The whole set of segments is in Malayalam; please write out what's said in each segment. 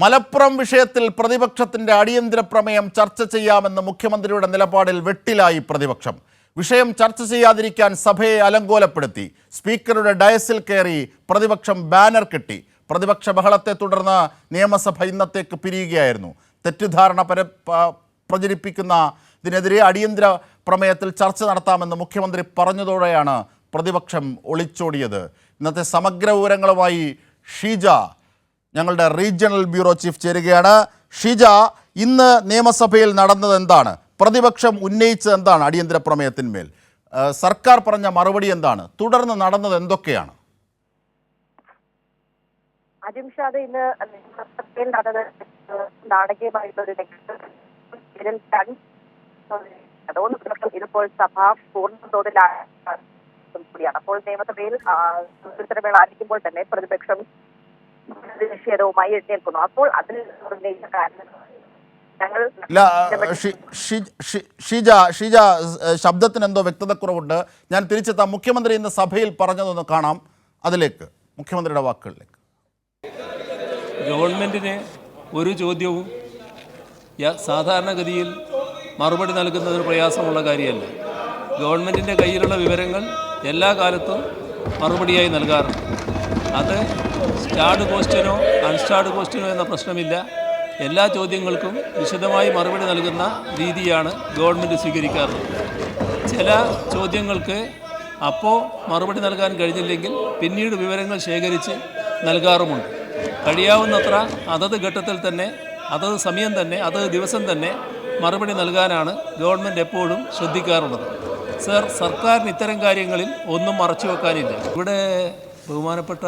മലപ്പുറം വിഷയത്തിൽ പ്രതിപക്ഷത്തിന്റെ അടിയന്തര പ്രമേയം ചർച്ച ചെയ്യാമെന്ന് മുഖ്യമന്ത്രിയുടെ നിലപാടിൽ വെട്ടിലായി പ്രതിപക്ഷം. വിഷയം ചർച്ച ചെയ്യാതിരിക്കാൻ സഭയെ അലങ്കോലപ്പെടുത്തി. സ്പീക്കറുടെ ഡയസിൽ കയറി പ്രതിപക്ഷം ബാനർ കെട്ടി. പ്രതിപക്ഷ ബഹളത്തെ തുടർന്ന് നിയമസഭ ഇന്നത്തേക്ക് പിരിയുകയായിരുന്നു. തെറ്റിദ്ധാരണ പര പ്രചരിപ്പിക്കുന്ന ഇതിനെതിരെ അടിയന്തര പ്രമേയത്തിൽ ചർച്ച നടത്താമെന്ന് മുഖ്യമന്ത്രി പറഞ്ഞതോടെയാണ് പ്രതിപക്ഷം ഒളിച്ചോടിയത്. ഇന്നത്തെ സമഗ്ര വിവരങ്ങളുമായി ഷീജ ഞങ്ങളുടെ റീജിയണൽ ബ്യൂറോ ചീഫ് ചേരുകയാണ്. ഷിജ ഇന്ന് നിയമസഭയിൽ നടന്നത് എന്താണ്? പ്രതിപക്ഷം ഉന്നയിച്ചത് എന്താണ് അടിയന്തര പ്രമേയത്തിന്മേൽ സർക്കാർ പറഞ്ഞ മറുപടി എന്താണ്? തുടർന്ന് നടന്നത് എന്തൊക്കെയാണ്? അജിംഷാദ് ഇന്ന് അതുകൊണ്ട് സഭ പൂർണ തോതിലാണ് അപ്പോൾ നിയമസഭയിൽ ആരംഭിക്കുമ്പോൾ തന്നെ പ്രതിപക്ഷം നിഷേധവുമായി എഴുന്നേൽക്കുന്നു. അപ്പോൾ അതിൽ ഉന്നയിച്ച കാരണം ഇല്ല ഷീജ ഷീജ ശബ്ദത്തിന് എന്തോ വ്യക്തതക്കുറവുണ്ട്. ഞാൻ തിരിച്ചെത്താം. മുഖ്യമന്ത്രി ഇന്ന് സഭയിൽ പറഞ്ഞതൊന്ന് കാണാം. അതിലേക്ക് മുഖ്യമന്ത്രിയുടെ വാക്കുകളിലേക്ക്. ഗവൺമെന്റിന് ഒരു ചോദ്യവും സാധാരണഗതിയിൽ മറുപടി നൽകുന്നതിന് പ്രയാസമുള്ള കാര്യമല്ല. ഗവൺമെന്റിന്റെ കയ്യിലുള്ള വിവരങ്ങൾ എല്ലാ കാലത്തും മറുപടിയായി നൽകാറുണ്ട്. അത് സ്റ്റാർഡ് ക്വസ്റ്റ്യനോ അൺസ്റ്റാർഡ് ക്വസ്റ്റ്യനോ എന്ന പ്രശ്നമില്ല. എല്ലാ ചോദ്യങ്ങൾക്കും വിശദമായി മറുപടി നൽകുന്ന രീതിയാണ് ഗവൺമെന്റ് സ്വീകരിക്കാറുള്ളത് ചില ചോദ്യങ്ങൾക്ക് അപ്പോൾ മറുപടി നൽകാൻ കഴിഞ്ഞില്ലെങ്കിൽ പിന്നീട് വിവരങ്ങൾ ശേഖരിച്ച് നൽകാറുമുണ്ട്. കഴിയാവുന്നത്ര അതത് ഘട്ടത്തിൽ തന്നെ അതത് സമയം തന്നെ അതത് ദിവസം തന്നെ മറുപടി നൽകാനാണ് ഗവൺമെന്റ് എപ്പോഴും ശ്രദ്ധിക്കാറുള്ളത്. സർ സർക്കാരിന് ഇത്തരം കാര്യങ്ങളിൽ ഒന്നും മറച്ചു വെക്കാനില്ല. ഇവിടെ ബഹുമാനപ്പെട്ട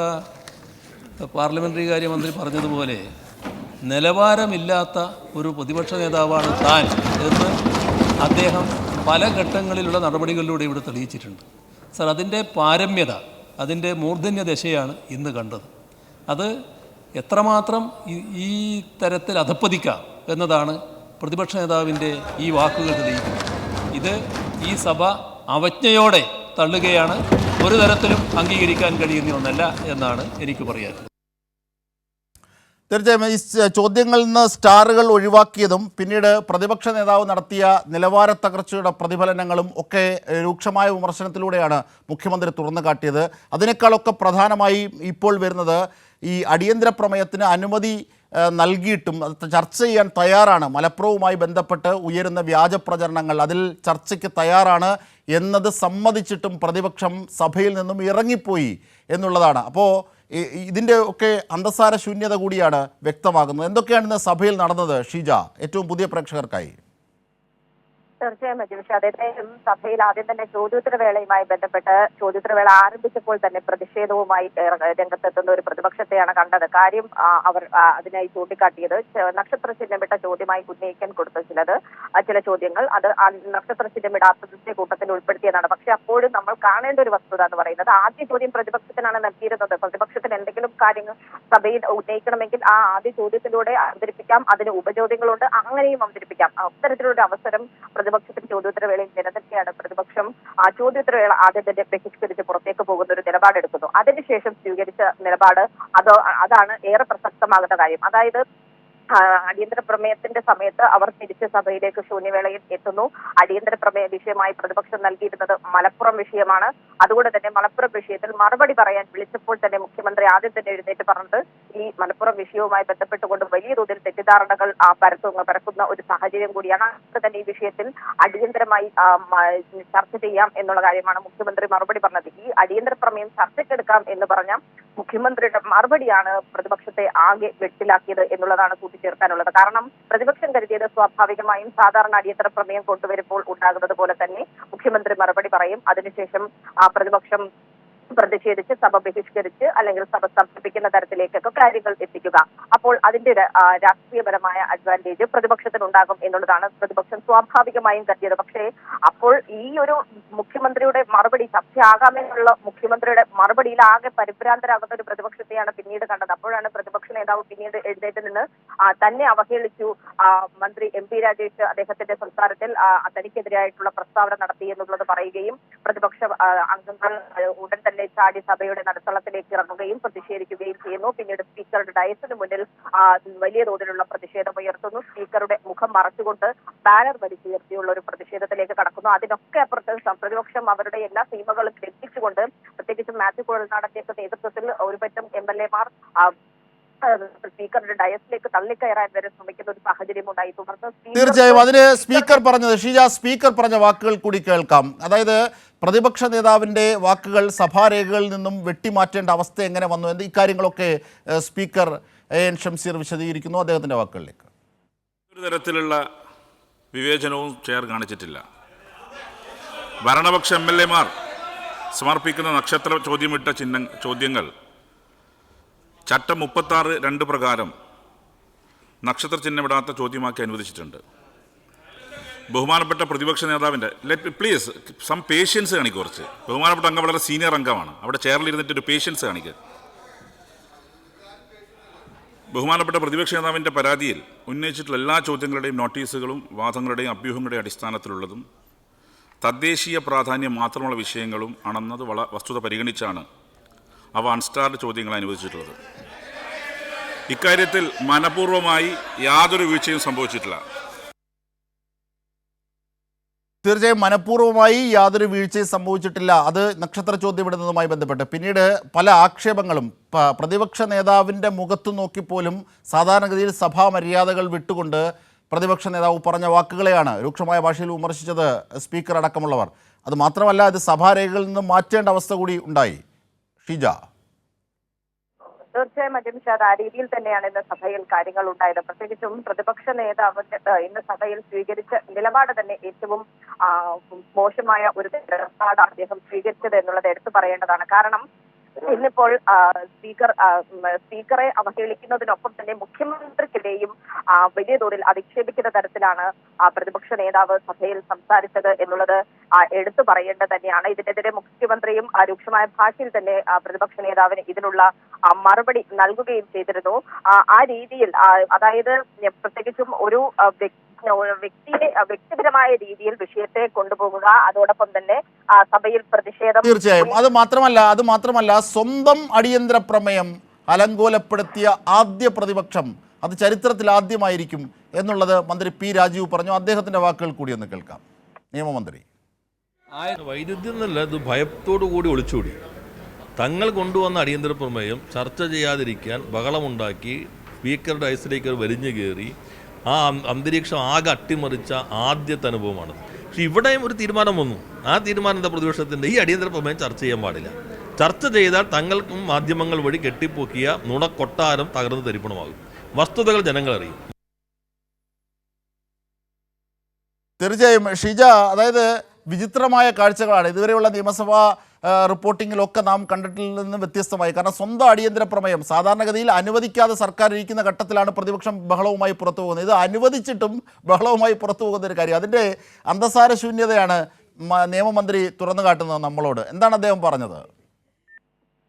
പാർലമെന്ററി കാര്യമന്ത്രി പറഞ്ഞതുപോലെ നിലവാരമില്ലാത്ത ഒരു പ്രതിപക്ഷ നേതാവാണ് താൻ എന്ന് അദ്ദേഹം പല ഘട്ടങ്ങളിലുള്ള നടപടികളിലൂടെ ഇവിടെ തെളിയിച്ചിട്ടുണ്ട്. സർ അതിന്റെ പാരമ്യത അതിന്റെ മൂർധന്യ ദശയാണ് ഇന്ന് കണ്ടത്. അത് എത്രമാത്രം ഈ- തരത്തിൽ അധപ്പതിക്കാം എന്നതാണ് പ്രതിപക്ഷ നേതാവിന്റെ ഈ വാക്കുകൾ തെളിയിക്കുന്നത്. ഇത് ഈ സഭ അവജ്ഞയോടെ തള്ളുകയാണ് ഒരു തരത്തിലും അംഗീകരിക്കാൻ കഴിയുന്ന ഒന്നല്ല എന്നാണ് എനിക്ക് പറയാൻ തീർച്ചയായും ഈ ചോദ്യങ്ങളിൽ നിന്ന് സ്റ്റാറുകൾ ഒഴിവാക്കിയതും പിന്നീട് പ്രതിപക്ഷ നേതാവ് നടത്തിയ നിലവാര തകർച്ചയുടെ പ്രതിഫലനങ്ങളും ഒക്കെ രൂക്ഷമായ വിമർശനത്തിലൂടെയാണ് മുഖ്യമന്ത്രി തുറന്നു കാട്ടിയത്. അതിനേക്കാളൊക്കെ പ്രധാനമായി ഇപ്പോൾ വരുന്നത് ഈ അടിയന്തര പ്രമേയത്തിന് അനുമതി നൽകിയിട്ടും അത് ചർച്ച ചെയ്യാൻ തയ്യാറാണ്. മലപ്പുറവുമായി ബന്ധപ്പെട്ട് ഉയരുന്ന വ്യാജ പ്രചരണങ്ങൾ അതിൽ ചർച്ചയ്ക്ക് തയ്യാറാണ് എന്നത് സമ്മതിച്ചിട്ടും പ്രതിപക്ഷം സഭയിൽ നിന്നും ഇറങ്ങിപ്പോയി എന്നുള്ളതാണ്. അപ്പോൾ ഇതിന്റെ ഒക്കെ അന്തസാര ശൂന്യത കൂടിയാണ് വ്യക്തമാകുന്നത്. എന്തൊക്കെയാണ് ഇന്ന് സഭയിൽ നടന്നത് ഷീജ? ഏറ്റവും പുതിയ പ്രേക്ഷകർക്കായി. തീർച്ചയായും അജിംഷ അദ്ദേഹം സഭയിൽ ആദ്യം തന്നെ ചോദ്യോത്തരവേളയുമായി ബന്ധപ്പെട്ട് ചോദ്യോത്തരവേള ആരംഭിച്ചപ്പോൾ തന്നെ പ്രതിഷേധവുമായി രംഗത്തെത്തുന്ന ഒരു പ്രതിപക്ഷത്തെയാണ് കണ്ടത്. കാര്യം അവർ അതിനായി ചൂണ്ടിക്കാട്ടിയത് നക്ഷത്ര ചിഹ്നമിട്ട ചോദ്യമായി ഉന്നയിക്കാൻ കൊടുത്ത ചിലത് ചില ചോദ്യങ്ങൾ. അത് നക്ഷത്ര ചിഹ്നമിടാത്തതിന്റെ കൂട്ടത്തിൽ ഉൾപ്പെടുത്തിയതാണ്. പക്ഷെ അപ്പോഴും നമ്മൾ കാണേണ്ട ഒരു വസ്തുത എന്ന് പറയുന്നത് ആദ്യ ചോദ്യം പ്രതിപക്ഷത്തിനാണ് നൽകിയിരുന്നത്. പ്രതിപക്ഷത്തിന് എന്തെങ്കിലും കാര്യങ്ങൾ സഭയിൽ ഉന്നയിക്കണമെങ്കിൽ ആ ആദ്യ ചോദ്യത്തിലൂടെ അവതരിപ്പിക്കാം. അതിന് ഉപചോദ്യങ്ങളുണ്ട്. അങ്ങനെയും അവതരിപ്പിക്കാം. അത്തരത്തിലൊരു അവസരം പ്രതിപക്ഷത്തിന് ചോദ്യോത്തരവേളയിൽ നിലനിൽക്കെയാണ് പ്രതിപക്ഷം ആ ചോദ്യോത്തരവേള ആദ്യം തന്നെ ബഹിഷ്കരിച്ച് പുറത്തേക്ക് പോകുന്ന ഒരു നിലപാടെടുക്കുന്നു. അതിനുശേഷം സ്വീകരിച്ച നിലപാട് അത് അതാണ് ഏറെ പ്രസക്തമാകുന്ന കാര്യം. അതായത് അടിയന്തര പ്രമേയത്തിന്റെ സമയത്ത് അവർ തിരിച്ച് സഭയിലേക്ക് ശൂന്യവേളയിൽ എത്തുന്നു. അടിയന്തര പ്രമേയ വിഷയമായി പ്രതിപക്ഷം നൽകിയിരുന്നത് മലപ്പുറം വിഷയമാണ്. അതുകൊണ്ട് തന്നെ മലപ്പുറം വിഷയത്തിൽ മറുപടി പറയാൻ വിളിച്ചപ്പോൾ തന്നെ മുഖ്യമന്ത്രി ആദ്യം തന്നെ എഴുന്നേറ്റ് പറഞ്ഞത് ഈ മലപ്പുറം വിഷയവുമായി ബന്ധപ്പെട്ടുകൊണ്ട് വലിയ തോതിൽ തെറ്റിദ്ധാരണകൾ പരത്തുന്ന പരക്കുന്ന ഒരു സാഹചര്യം കൂടിയാണ്. അതുകൊണ്ട് തന്നെ ഈ വിഷയത്തിൽ അടിയന്തരമായി ചർച്ച ചെയ്യാം എന്നുള്ള കാര്യമാണ് മുഖ്യമന്ത്രി മറുപടി പറഞ്ഞത്. ഈ അടിയന്തര പ്രമേയം ചർച്ചയ്ക്കെടുക്കാം എന്ന് പറഞ്ഞ മുഖ്യമന്ത്രിയുടെ മറുപടിയാണ് പ്രതിപക്ഷത്തെ ആകെ വെട്ടിലാക്കിയത് എന്നുള്ളതാണ് കൂട്ടിച്ചേർക്കാനുള്ളത്. കാരണം പ്രതിപക്ഷം കരുതിയത് സ്വാഭാവികമായും സാധാരണ അടിയന്തര പ്രമേയം കൊണ്ടുവരുമ്പോൾ ഉണ്ടാകുന്നത് പോലെ തന്നെ മുഖ്യമന്ത്രി മറുപടി പറയും. അതിനുശേഷം ആ പ്രതിപക്ഷം പ്രതിഷേധിച്ച് സഭ ബഹിഷ്കരിച്ച് അല്ലെങ്കിൽ സഭ സ്തംഭിപ്പിക്കുന്ന തരത്തിലേക്കൊക്കെ കാര്യങ്ങൾ എത്തിക്കുക. അപ്പോൾ അതിന്റെ രാഷ്ട്രീയപരമായ അഡ്വാന്റേജ് പ്രതിപക്ഷത്തിനുണ്ടാകും എന്നുള്ളതാണ്. പ്രതിപക്ഷം സ്വാഭാവികമായും കരുതിയത്. പക്ഷേ അപ്പോൾ ഈ ഒരു മുഖ്യമന്ത്രിയുടെ മറുപടി ചർച്ചയാകാമെന്നുള്ള മുഖ്യമന്ത്രിയുടെ മറുപടിയിൽ ആകെ പരിഭ്രാന്തരാകുന്ന ഒരു പ്രതിപക്ഷത്തെയാണ് പിന്നീട് കണ്ടത്. അപ്പോഴാണ് പ്രതിപക്ഷ നേതാവ് പിന്നീട് എഴുന്നേറ്റ് നിന്ന് തന്നെ അവഹേളിച്ചു. മന്ത്രി എം പി രാജേഷ് അദ്ദേഹത്തിന്റെ സംസാരത്തിൽ തനിക്കെതിരായിട്ടുള്ള പ്രസ്താവന നടത്തി എന്നുള്ളത് പറയുകയും പ്രതിപക്ഷ അംഗങ്ങൾ ഉടൻ തന്നെ ചാടി സഭയുടെ നടുത്തളത്തിലേക്ക് ഇറങ്ങുകയും പ്രതിഷേധിക്കുകയും ചെയ്യുന്നു. പിന്നീട് സ്പീക്കറുടെ ഡയസിന് മുന്നിൽ വലിയ തോതിലുള്ള പ്രതിഷേധം ഉയർത്തുന്നു. സ്പീക്കറുടെ മുഖം മറച്ചുകൊണ്ട് ബാനർ വലിച്ചുയർത്തിയുള്ള ഒരു പ്രതിഷേധത്തിലേക്ക് കടക്കുന്നു. അതിനൊക്കെ അപ്പുറത്ത് പ്രതിപക്ഷം അവരുടെ എല്ലാ സീമകളും ലംഘിച്ചുകൊണ്ട് പ്രത്യേകിച്ചും മാത്യു കുഴൽനാടന്റെയൊക്കെ നേതൃത്വത്തിൽ ഒരുപറ്റം എം എൽ എമാർ സ്പീക്കറുടെ ഡയസിലേക്ക് തള്ളിക്കയറാൻ വരെ ശ്രമിക്കുന്ന ഒരു സാഹചര്യം ഉണ്ടായി. തുടർന്ന് സ്പീക്കർ തീർച്ചയായും അതിന് സ്പീക്കർ പറഞ്ഞത് ഷീജ സ്പീക്കർ പറഞ്ഞ വാക്കുകൾ കൂടി കേൾക്കാം. അതായത് പ്രതിപക്ഷ നേതാവിന്റെ വാക്കുകൾ സഭാരേഖകളിൽ നിന്നും വെട്ടിമാറ്റേണ്ട അവസ്ഥ എങ്ങനെ വന്നു എന്ന് ഇക്കാര്യങ്ങളൊക്കെ സ്പീക്കർ എ എൻ ഷംസീർ വിശദീകരിക്കുന്നു അദ്ദേഹത്തിന്റെ വാക്കുകളിലേക്ക്. ഒരു തരത്തിലുള്ള വിവേചനവും ചെയർ കാണിച്ചിട്ടില്ല. ഭരണപക്ഷ എം എൽ എമാർ സമർപ്പിക്കുന്ന നക്ഷത്ര ചോദ്യമിട്ട ചിഹ്ന ചോദ്യങ്ങൾ ചട്ടം മുപ്പത്താറ് രണ്ട് പ്രകാരം നക്ഷത്ര ചിഹ്നമിടാത്ത ചോദ്യമാക്കി അനുവദിച്ചിട്ടുണ്ട്. ബഹുമാനപ്പെട്ട പ്രതിപക്ഷ നേതാവിന്റെ പ്ലീസ് സം പേഷ്യൻസ് കാണിക്കും കുറച്ച്. ബഹുമാനപ്പെട്ട അംഗം വളരെ സീനിയർ അംഗമാണ്. അവിടെ ചെയറിൽ ഇരുന്നിട്ട് ഒരു പേഷ്യൻസ് കാണിക്കുക ബഹുമാനപ്പെട്ട പ്രതിപക്ഷ നേതാവിന്റെ പരാതിയിൽ ഉന്നയിച്ചിട്ടുള്ള എല്ലാ ചോദ്യങ്ങളുടെയും നോട്ടീസുകളും വാദങ്ങളുടെയും അഭ്യൂഹങ്ങളുടെയും അടിസ്ഥാനത്തിലുള്ളതും തദ്ദേശീയ പ്രാധാന്യം മാത്രമുള്ള വിഷയങ്ങളും ആണെന്നത് വള വസ്തുത പരിഗണിച്ചാണ് അവ അൺസ്റ്റാർഡ് ചോദ്യങ്ങൾ അനുവദിച്ചിട്ടുള്ളത്. ഇക്കാര്യത്തിൽ മനഃപൂർവമായി യാതൊരു വീഴ്ചയും സംഭവിച്ചിട്ടില്ല. തീർച്ചയായും മനഃപൂർവമായി യാതൊരു വീഴ്ചയും സംഭവിച്ചിട്ടില്ല. അത് നക്ഷത്ര ചോദ്യമിടുന്നതുമായി ബന്ധപ്പെട്ട്. പിന്നീട് പല ആക്ഷേപങ്ങളും പ്രതിപക്ഷ നേതാവിന്റെ മുഖത്തു നോക്കിപ്പോലും സാധാരണഗതിയിൽ സഭാ മര്യാദകൾ വിട്ടുകൊണ്ട് പ്രതിപക്ഷ നേതാവ് പറഞ്ഞ വാക്കുകളെയാണ് രൂക്ഷമായ ഭാഷയിൽ വിമർശിച്ചത് സ്പീക്കർ അടക്കമുള്ളവർ. അത് മാത്രമല്ല ഇത് സഭാരേഖകളിൽ നിന്ന് മാറ്റേണ്ട അവസ്ഥ കൂടി ഉണ്ടായി. ഷീജ തീർച്ചയായും അജംഷാദ് ആ രീതിയിൽ തന്നെയാണ് ഇന്ന് സഭയിൽ കാര്യങ്ങൾ ഉണ്ടായത് പ്രത്യേകിച്ചും പ്രതിപക്ഷ നേതാവ് ഇന്ന് സഭയിൽ സ്വീകരിച്ച നിലപാട് തന്നെ ഏറ്റവും മോശമായ ഒരു നിലപാട് അദ്ദേഹം സ്വീകരിച്ചത് എന്നുള്ളത് എടുത്തു പറയേണ്ടതാണ്. കാരണം ഇന്നിപ്പോൾ സ്പീക്കർ സ്പീക്കറെ അവഹേളിക്കുന്നതിനൊപ്പം തന്നെ മുഖ്യമന്ത്രിക്കെതിരെയും വലിയ തോതിൽ അധിക്ഷേപിക്കുന്ന തരത്തിലാണ് പ്രതിപക്ഷ നേതാവ് സഭയിൽ സംസാരിച്ചത് എന്നുള്ളത് എടുത്തു പറയേണ്ടത് തന്നെയാണ്. ഇതിനെതിരെ മുഖ്യമന്ത്രിയും രൂക്ഷമായ ഭാഷയിൽ തന്നെ പ്രതിപക്ഷ നേതാവിന് ഇതിനുള്ള മറുപടി നൽകുകയും ചെയ്തിരുന്നു. ആ, രീതിയിൽ അതായത് പ്രത്യേകിച്ചും ഒരു വ്യക്തിയെ വ്യക്തിപരമായ രീതിയിൽ വിഷയത്തെ കൊണ്ടുപോകുക അതോടൊപ്പം തന്നെ സഭയിൽ പ്രതിഷേധം തീർച്ചയായും. അത് മാത്രമല്ല അത് മാത്രമല്ല സ്വന്തം അടിയന്തര പ്രമേയം അലങ്കോലപ്പെടുത്തിയ ആദ്യ പ്രതിപക്ഷം അത് ചരിത്രത്തിൽ ആദ്യമായിരിക്കും എന്നുള്ളത് മന്ത്രി പി രാജീവ് പറഞ്ഞു. അദ്ദേഹത്തിന്റെ വാക്കുകൾ കൂടി ഒന്ന് കേൾക്കാം. നിയമമന്ത്രി. വൈരുദ്ധ്യം എന്നല്ല ഇത് ഭയത്തോടു കൂടി ഒളിച്ചോടി തങ്ങൾ കൊണ്ടുവന്ന അടിയന്തര പ്രമേയം ചർച്ച ചെയ്യാതിരിക്കാൻ ബഹളമുണ്ടാക്കി സ്പീക്കറുടെ ഐസിലേക്ക് അവർ വലിഞ്ഞു കയറി. ആ അന്തരീക്ഷം ആകെ അട്ടിമറിച്ച ആദ്യത്തെ അനുഭവമാണ്. പക്ഷെ ഇവിടെയും ഒരു തീരുമാനം വന്നു. ആ തീരുമാനം എന്താ പ്രതിപക്ഷത്തിന്റെ? ഈ അടിയന്തര പ്രമേയം ചർച്ച ചെയ്യാൻ പാടില്ല. ചർച്ച ചെയ്താൽ തങ്ങൾക്കും മാധ്യമങ്ങൾ വഴി കെട്ടിപ്പൊക്കിയ നുണക്കൊട്ടാരം തകർന്നു തരിപ്പണമാകും. വസ്തുതകൾ ജനങ്ങൾ അറിയും. തീർച്ചയായും ഷിജ അതായത് വിചിത്രമായ കാഴ്ചകളാണ്. ഇതുവരെയുള്ള നിയമസഭാ റിപ്പോർട്ടിങ്ങിലൊക്കെ നാം കണ്ടിട്ടിൽ നിന്ന് വ്യത്യസ്തമായി. കാരണം സ്വന്തം അടിയന്തര പ്രമേയം സാധാരണഗതിയിൽ അനുവദിക്കാതെ സർക്കാർ ഇരിക്കുന്ന ഘട്ടത്തിലാണ് പ്രതിപക്ഷം ബഹളവുമായി പുറത്തു പോകുന്നത്. ഇത് അനുവദിച്ചിട്ടും ബഹളവുമായി പുറത്തു പോകുന്ന ഒരു കാര്യം. അതിന്റെ അന്തസാര ശൂന്യതയാണ് നിയമമന്ത്രി തുറന്നു കാട്ടുന്നത് നമ്മളോട്. എന്താണ് അദ്ദേഹം പറഞ്ഞത്?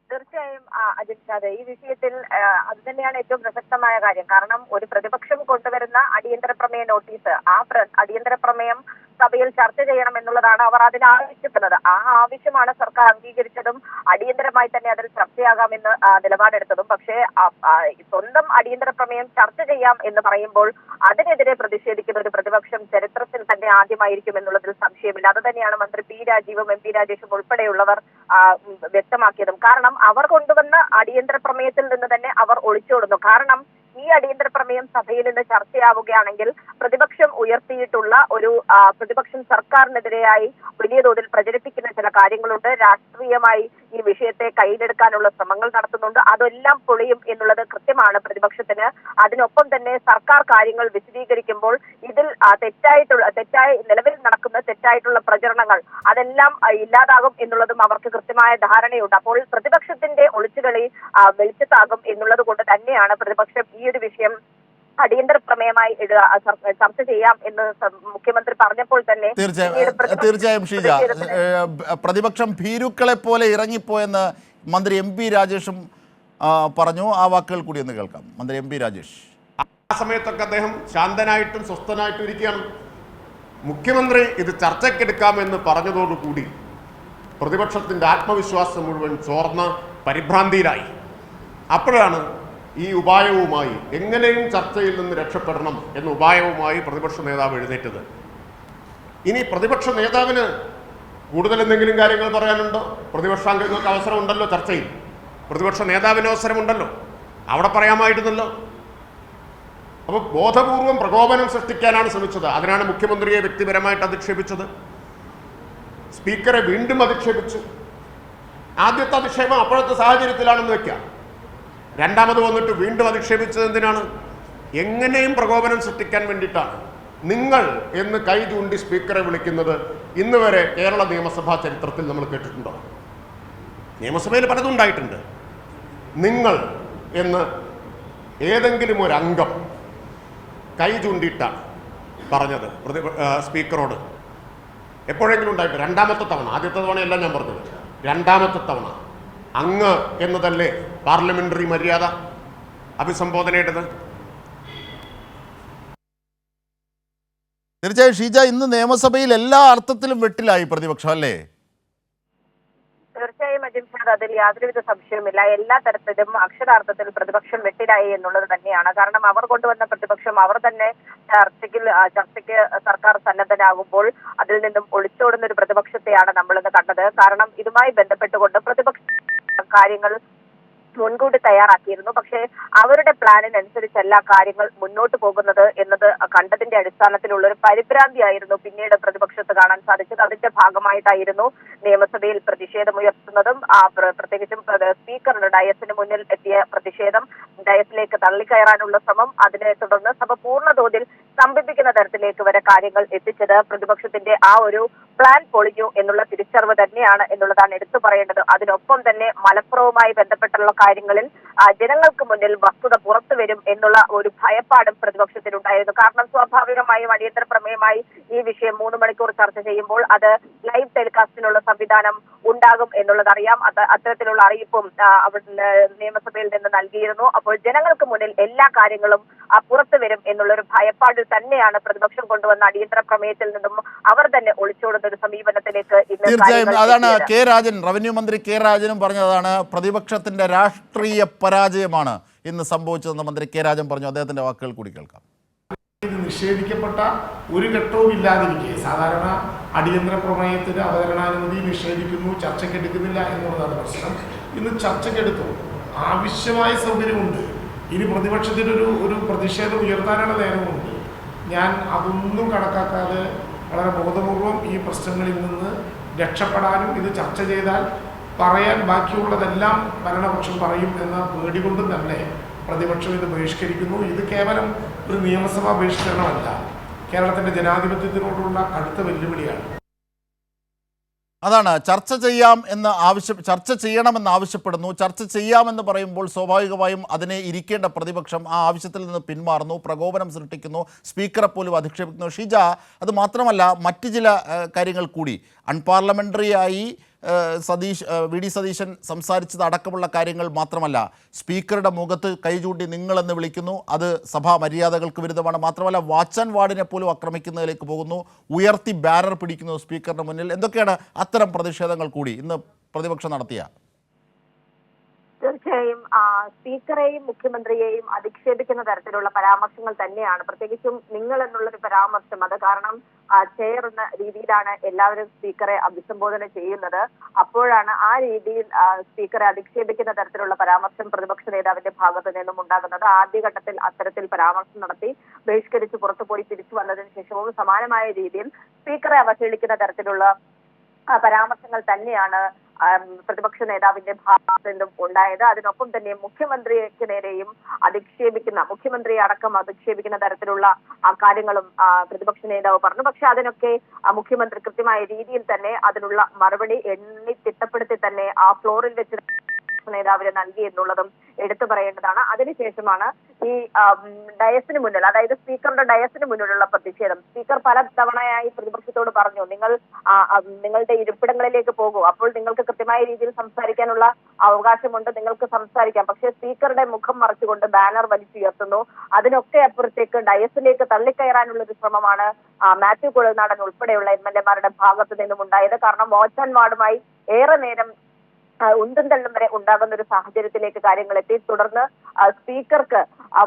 തീർച്ചയായും അജിത് ഷാദ് ഈ വിഷയത്തിൽ അത് തന്നെയാണ് ഏറ്റവും പ്രസക്തമായ കാര്യം. കാരണം ഒരു പ്രതിപക്ഷം കൊണ്ടുവരുന്ന അടിയന്തര പ്രമേയ നോട്ടീസ് ആ അടിയന്തര പ്രമേയം സഭയിൽ ചർച്ച ചെയ്യണം എന്നുള്ളതാണ് അവർ അതിന് ആവശ്യപ്പെടുന്നത്. ആ ആവശ്യമാണ് സർക്കാർ അംഗീകരിച്ചതും അടിയന്തരമായി തന്നെ അതിൽ ചർച്ചയാകാമെന്ന് നിലപാടെടുത്തതും. പക്ഷേ സ്വന്തം അടിയന്തര പ്രമേയം ചർച്ച ചെയ്യാം എന്ന് പറയുമ്പോൾ അതിനെതിരെ പ്രതിഷേധിക്കുന്ന ഒരു പ്രതിപക്ഷം ചരിത്രത്തിൽ തന്നെ ആദ്യമായിരിക്കും എന്നുള്ളതിൽ സംശയമില്ല. അത് തന്നെയാണ് മന്ത്രി പി രാജീവും എം പി രാജേഷും ഉൾപ്പെടെയുള്ളവർ വ്യക്തമാക്കിയതും. കാരണം അവർ കൊണ്ടുവന്ന അടിയന്തര പ്രമേയത്തിൽ നിന്ന് തന്നെ അവർ ഒളിച്ചോടുന്നു. കാരണം ഈ അടിയന്തര പ്രമേയം സഭയിൽ നിന്ന് ചർച്ചയാവുകയാണെങ്കിൽ പ്രതിപക്ഷം ഉയർത്തിയിട്ടുള്ള ഒരു പ്രതിപക്ഷം സർക്കാരിനെതിരെയായി വലിയ തോതിൽ പ്രചരിപ്പിക്കുന്ന ചില കാര്യങ്ങളുണ്ട്. രാഷ്ട്രീയമായി ഈ വിഷയത്തെ കയ്യിലെടുക്കാനുള്ള ശ്രമങ്ങൾ നടത്തുന്നുണ്ട്. അതെല്ലാം പൊളിയും എന്നുള്ളത് കൃത്യമാണ് പ്രതിപക്ഷത്തിന്. അതിനൊപ്പം തന്നെ സർക്കാർ കാര്യങ്ങൾ വിശദീകരിക്കുമ്പോൾ ഇതിൽ തെറ്റായിട്ടുള്ള തെറ്റായ നിലവിൽ നടക്കുന്ന തെറ്റായിട്ടുള്ള പ്രചരണങ്ങൾ അതെല്ലാം ഇല്ലാതാകും എന്നുള്ളതും അവർക്ക് കൃത്യമായ ധാരണയുണ്ട്. അപ്പോൾ പ്രതിപക്ഷത്തിന്റെ ഒളിച്ചുകളി വെളിച്ചത്താകും എന്നുള്ളത് കൊണ്ട് തന്നെയാണ് പ്രതിപക്ഷം ഈ ഒരു വിഷയം അടിയന്തര പ്രമേയമായി ഇടുക ചർച്ച ചെയ്യാം എന്ന് മുഖ്യമന്ത്രി പറഞ്ഞപ്പോൾ തന്നെ തീർച്ചയായും പ്രതിപക്ഷം തീർച്ചയായും ഷീജ പ്രതിപക്ഷം ഭീരുക്കളെ പോലെ ഇറങ്ങിപ്പോയെന്ന് മന്ത്രി എം പി രാജേഷും പറഞ്ഞു. ആ വാക്കുകൾ കൂടി ഒന്ന് കേൾക്കാം. മന്ത്രി എം പി രാജേഷ്. ആ സമയത്തൊക്കെ അദ്ദേഹം ശാന്തനായിട്ടും സ്വസ്ഥനായിട്ടും ഇരിക്കുകയാണ്. മുഖ്യമന്ത്രി ഇത് ചർച്ചയ്ക്കെടുക്കാമെന്ന് പറഞ്ഞതോടുകൂടി പ്രതിപക്ഷത്തിന്റെ ആത്മവിശ്വാസം മുഴുവൻ ചോർന്ന പരിഭ്രാന്തിയിലായി. അപ്പോഴാണ് ഈ ഉപായവുമായി എങ്ങനെയും ചർച്ചയിൽ നിന്ന് രക്ഷപ്പെടണം എന്ന ഉപായവുമായി പ്രതിപക്ഷ നേതാവ് എഴുന്നേറ്റത്. ഇനി പ്രതിപക്ഷ നേതാവിന് കൂടുതൽ എന്തെങ്കിലും കാര്യങ്ങൾ പറയാനുണ്ടോ? പ്രതിപക്ഷാംഗങ്ങൾക്ക് അവസരമുണ്ടല്ലോ ചർച്ചയിൽ. പ്രതിപക്ഷ നേതാവിന് അവസരമുണ്ടല്ലോ. അവിടെ പറയാമായിരുന്നല്ലോ. അപ്പോൾ ബോധപൂർവം പ്രകോപനം സൃഷ്ടിക്കാനാണ് ശ്രമിച്ചത്. അതിനാണ് മുഖ്യമന്ത്രിയെ വ്യക്തിപരമായിട്ട് അധിക്ഷേപിച്ചത്. സ്പീക്കറെ വീണ്ടും അധിക്ഷേപിച്ചു. ആദ്യത്തെ അധിക്ഷേപം അപ്പോഴത്തെ സാഹചര്യത്തിലാണെന്ന് വെക്കാം. രണ്ടാമത് വന്നിട്ട് വീണ്ടും അധിക്ഷേപിച്ചത് എന്തിനാണ്? എങ്ങനെയും പ്രകോപനം സൃഷ്ടിക്കാൻ വേണ്ടിയിട്ടാണ്. നിങ്ങൾ എന്ന് കൈ ചൂണ്ടി സ്പീക്കറെ വിളിക്കുന്നത് ഇന്ന് വരെ കേരള നിയമസഭാ ചരിത്രത്തിൽ നമ്മൾ കേട്ടിട്ടുണ്ടോ? നിയമസഭയിൽ പലതും ഉണ്ടായിട്ടുണ്ട്. നിങ്ങൾ എന്ന് ഏതെങ്കിലും ഒരു അംഗം കൈ ചൂണ്ടിയിട്ടാണ് പറഞ്ഞത് പ്രതി സ്പീക്കറോട്. എപ്പോഴെങ്കിലും ഉണ്ടായിട്ട് രണ്ടാമത്തെ തവണ. ആദ്യത്തെ തവണയല്ല ഞാൻ പറഞ്ഞത്. രണ്ടാമത്തെ തവണ. അങ്ങ് എന്നതല്ലേ പാർലമെന്ററി മര്യാദ? അഭിസംബോധനയുടേത്? തീർച്ചയായും ഷീജ ഇന്ന് നിയമസഭയിൽ എല്ലാ അർത്ഥത്തിലും വെട്ടിലായി പ്രതിപക്ഷം അല്ലേ? തീർച്ചയായും അതിൽ യാതൊരുവിധ സംശയവുമില്ല. എല്ലാ തരത്തിലും അക്ഷരാർത്ഥത്തിൽ പ്രതിപക്ഷം വെട്ടിലായി എന്നുള്ളത് തന്നെയാണ്. കാരണം അവർ കൊണ്ടുവന്ന പ്രതിപക്ഷം അവർ തന്നെ ചർച്ചയ്ക്ക് ചർച്ചയ്ക്ക് സർക്കാർ സന്നദ്ധനാകുമ്പോൾ അതിൽ നിന്നും ഒളിച്ചോടുന്ന ഒരു പ്രതിപക്ഷത്തെയാണ് നമ്മളിന്ന് കണ്ടത്. കാരണം ഇതുമായി ബന്ധപ്പെട്ടുകൊണ്ട് പ്രതിപക്ഷ കാര്യങ്ങൾ മുൻകൂട്ടി തയ്യാറാക്കിയിരുന്നു. പക്ഷേ അവരുടെ പ്ലാനിനനുസരിച്ചല്ല കാര്യങ്ങൾ മുന്നോട്ട് പോകുന്നത് എന്നത് കണ്ടതിന്റെ അടിസ്ഥാനത്തിലുള്ള ഒരു പരിഭ്രാന്തിയായിരുന്നു പിന്നീട് പ്രതിപക്ഷത്ത് കാണാൻ സാധിച്ചത്. അതിന്റെ ഭാഗമായിട്ടായിരുന്നു നിയമസഭയിൽ പ്രതിഷേധമുയർത്തുന്നതും പ്രത്യേകിച്ചും പ്ര- സ്പീക്കറുടെ ഡയസിന് മുന്നിൽ എത്തിയ പ്രതിഷേധം ഡയസിലേക്ക് തള്ളിക്കയറാനുള്ള ശ്രമം അതിനെ തുടർന്ന് സഭ പൂർണതോതിൽ സ്തംഭിപ്പിക്കുന്ന തരത്തിലേക്ക് വരെ കാര്യങ്ങൾ എത്തിച്ചത് പ്രതിപക്ഷത്തിന്റെ ആ ഒരു പ്ലാൻ പൊളിഞ്ഞു എന്നുള്ള തിരിച്ചറിവ് തന്നെയാണ് എന്നുള്ളതാണ് എടുത്തു പറയേണ്ടത്. അതിനൊപ്പം തന്നെ മലപ്പുറവുമായി ബന്ധപ്പെട്ടുള്ള കാര്യങ്ങളിൽ ജനങ്ങൾക്ക് മുന്നിൽ വസ്തുത പുറത്തു വരും എന്നുള്ള ഒരു ഭയപ്പാടും പ്രതിപക്ഷത്തിനുണ്ടായിരുന്നു. കാരണം സ്വാഭാവികമായും അടിയന്തര പ്രമേയമായി ഈ വിഷയം മൂന്ന് മണിക്കൂർ ചർച്ച ചെയ്യുമ്പോൾ അത് ലൈവ് ടെലികാസ്റ്റിനുള്ള സംവിധാനം ഉണ്ടാകും എന്നുള്ളത് അറിയാം അത് അത്തരത്തിലുള്ള അറിയിപ്പും നിയമസഭയിൽ നിന്ന് നൽകിയിരുന്നു. അപ്പോൾ ജനങ്ങൾക്ക് മുന്നിൽ എല്ലാ കാര്യങ്ങളും പുറത്തു വരും എന്നുള്ള ഒരു ഭയപ്പാടിൽ തന്നെയാണ് പ്രതിപക്ഷം കൊണ്ടുവന്ന അടിയന്തര പ്രമേയത്തിൽ നിന്നും അവർ തന്നെ ഒളിച്ചോടുന്ന ഒരു സമീപനത്തിലേക്ക് തീർച്ചയായും. അതാണ് കെ രാജൻ റവന്യൂ മന്ത്രി കെ രാജനും പറഞ്ഞതാണ് പ്രതിപക്ഷത്തിന്റെ രാഷ്ട്രീയ പരാജയമാണ് ഇന്ന് സംഭവിച്ചതെന്ന് മന്ത്രി കെ രാജൻ പറഞ്ഞു. അദ്ദേഹത്തിന്റെ വാക്കുകൾ കൂടി കേൾക്കാം. നിഷേധിക്കപ്പെട്ട ഒരു ഘട്ടവും ഇല്ലാതിരിക്കെ. സാധാരണ അടിയന്തര പ്രമേയത്തിന് അവതരണാനുമതി നിഷേധിക്കുന്നു ചർച്ചയ്ക്കെടുക്കുന്നില്ല എന്നുള്ളതാണ് പ്രശ്നം. ഇന്ന് ചർച്ചയ്ക്കെടുത്തു. ആവശ്യമായ സൗകര്യമുണ്ട്. ഇനി പ്രതിപക്ഷത്തിനൊരു ഒരു പ്രതിഷേധം ഉയർത്താനുള്ള നേരമുണ്ട്. ഞാൻ അതൊന്നും കണക്കാക്കാതെ വളരെ ബോധപൂർവം ഈ പ്രശ്നങ്ങളിൽ നിന്ന് രക്ഷപ്പെടാനും ഇത് ചർച്ച ചെയ്താൽ പറയാൻ ബാക്കിയുള്ളതെല്ലാം ഭരണപക്ഷം പറയും എന്ന പേടി കൊണ്ട് തന്നെ പ്രതിപക്ഷം ഇത് ബഹിഷ്കരിക്കുന്നു. ഇത് കേവലം ഒരു നിയമസഭാ ബഹിഷ്കരണമല്ല. കേരളത്തിന്റെ ജനാധിപത്യത്തിനോടുള്ള കടുത്ത വെല്ലുവിളിയാണ്. അതാണ് ചർച്ച ചെയ്യാം എന്ന് ആവശ്യ ചർച്ച ചെയ്യണമെന്ന് ആവശ്യപ്പെടുന്നു. ചർച്ച ചെയ്യാമെന്ന് പറയുമ്പോൾ സ്വാഭാവികമായും അതിനെ ഇരിക്കേണ്ട പ്രതിപക്ഷം ആ ആവശ്യത്തിൽ നിന്ന് പിന്മാറുന്നു പ്രകോപനം സൃഷ്ടിക്കുന്നു സ്പീക്കറെ പോലും അധിക്ഷേപിക്കുന്നു. ഷിജ അത് മാത്രമല്ല മറ്റ് ചില കാര്യങ്ങൾ കൂടി. അൺപാർലമെന്ററി ആയി സതീഷ് വി ഡി സതീശൻ സംസാരിച്ചത് അടക്കമുള്ള കാര്യങ്ങൾ മാത്രമല്ല സ്പീക്കറുടെ മുഖത്ത് കൈചൂണ്ടി നിങ്ങളെന്ന് വിളിക്കുന്നു. അത് സഭാ മര്യാദകൾക്ക് വിരുദ്ധമാണ്. മാത്രമല്ല വാച്ച് ആൻഡ് വാർഡിനെ പോലും ആക്രമിക്കുന്നതിലേക്ക് പോകുന്നു. ഉയർത്തി ബാനർ പിടിക്കുന്നു സ്പീക്കറിന് മുന്നിൽ. എന്തൊക്കെയാണ് അത്തരം പ്രതിഷേധങ്ങൾ കൂടി? ഇന്ന് പ്രതിപക്ഷം നടത്തിയ തീർച്ചയായും സ്പീക്കറെയും മുഖ്യമന്ത്രിയെയും അധിക്ഷേപിക്കുന്ന തരത്തിലുള്ള പരാമർശങ്ങൾ തന്നെയാണ്. പ്രത്യേകിച്ചും നിങ്ങൾ എന്നുള്ളൊരു പരാമർശം. അത് കാരണം ചെയർ എന്ന രീതിയിലാണ് എല്ലാവരും സ്പീക്കറെ അഭിസംബോധന ചെയ്യുന്നത്. അപ്പോഴാണ് ആ രീതിയിൽ സ്പീക്കറെ അധിക്ഷേപിക്കുന്ന തരത്തിലുള്ള പരാമർശം പ്രതിപക്ഷ നേതാവിന്റെ ഭാഗത്തു നിന്നും ഉണ്ടാകുന്നത്. ആദ്യഘട്ടത്തിൽ അത്തരത്തിൽ പരാമർശം നടത്തി ബഹിഷ്കരിച്ച് പുറത്തുപോയി തിരിച്ചു വന്നതിന് ശേഷവും സമാനമായ രീതിയിൽ സ്പീക്കറെ അവഹേളിക്കുന്ന തരത്തിലുള്ള പരാമർശങ്ങൾ തന്നെയാണ് പ്രതിപക്ഷ നേതാവിന്റെ ഭാഗത്തു നിന്നും ഉണ്ടായത്. അതിനൊപ്പം തന്നെ മുഖ്യമന്ത്രിക്ക് നേരെയും അധിക്ഷേപിക്കുന്ന മുഖ്യമന്ത്രിയെ അടക്കം അധിക്ഷേപിക്കുന്ന തരത്തിലുള്ള കാര്യങ്ങളും പ്രതിപക്ഷ നേതാവ് പറഞ്ഞു. പക്ഷെ അതിനൊക്കെ മുഖ്യമന്ത്രി കൃത്യമായ രീതിയിൽ തന്നെ അതിനുള്ള മറുപടി എണ്ണി തിട്ടപ്പെടുത്തി തന്നെ ആ ഫ്ലോറിൽ വെച്ച് നേതാവിന് നൽകി എന്നുള്ളതും എടുത്തു പറയേണ്ടതാണ്. അതിനുശേഷമാണ് ഈ ഡയസിന് മുന്നിൽ അതായത് സ്പീക്കറുടെ ഡയസിന് മുന്നിലുള്ള പ്രതിഷേധം. സ്പീക്കർ പല തവണയായി പ്രതിപക്ഷത്തോട് പറഞ്ഞു നിങ്ങൾ നിങ്ങളുടെ ഇരിപ്പിടങ്ങളിലേക്ക് പോകൂ. അപ്പോൾ നിങ്ങൾക്ക് കൃത്യമായ രീതിയിൽ സംസാരിക്കാനുള്ള അവകാശമുണ്ട്. നിങ്ങൾക്ക് സംസാരിക്കാം. പക്ഷേ സ്പീക്കറുടെ മുഖം മറച്ചുകൊണ്ട് ബാനർ വലിച്ചുയർത്തുന്നു. അതിനൊക്കെ അപ്പുറത്തേക്ക് ഡയസിലേക്ക് തള്ളിക്കയറാനുള്ള ഒരു ശ്രമമാണ് മാത്യു കുഴൽനാടൻ ഉൾപ്പെടെയുള്ള എം എൽ എമാരുടെ ഭാഗത്തു നിന്നും ഉണ്ടായത് കാരണം വാച്ച് ആൻഡ് വാർഡുമായി ഏറെ നേരം ഉന്തും തള്ളും വരെ ഉണ്ടാകുന്ന ഒരു സാഹചര്യത്തിലേക്ക് കാര്യങ്ങൾ എത്തി. തുടർന്ന് സ്പീക്കർക്ക്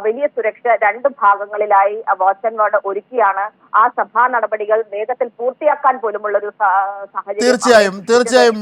വലിയ സുരക്ഷ രണ്ട് ഭാഗങ്ങളിലായി വാച്ച് ആൻഡ് വാർഡ് ഒരുക്കിയാണ് ആ സഭാ നടപടികൾ വേഗത്തിൽ പൂർത്തിയാക്കാൻ പോലുമുള്ള ഒരു സാഹചര്യം തീർച്ചയായും തീർച്ചയായും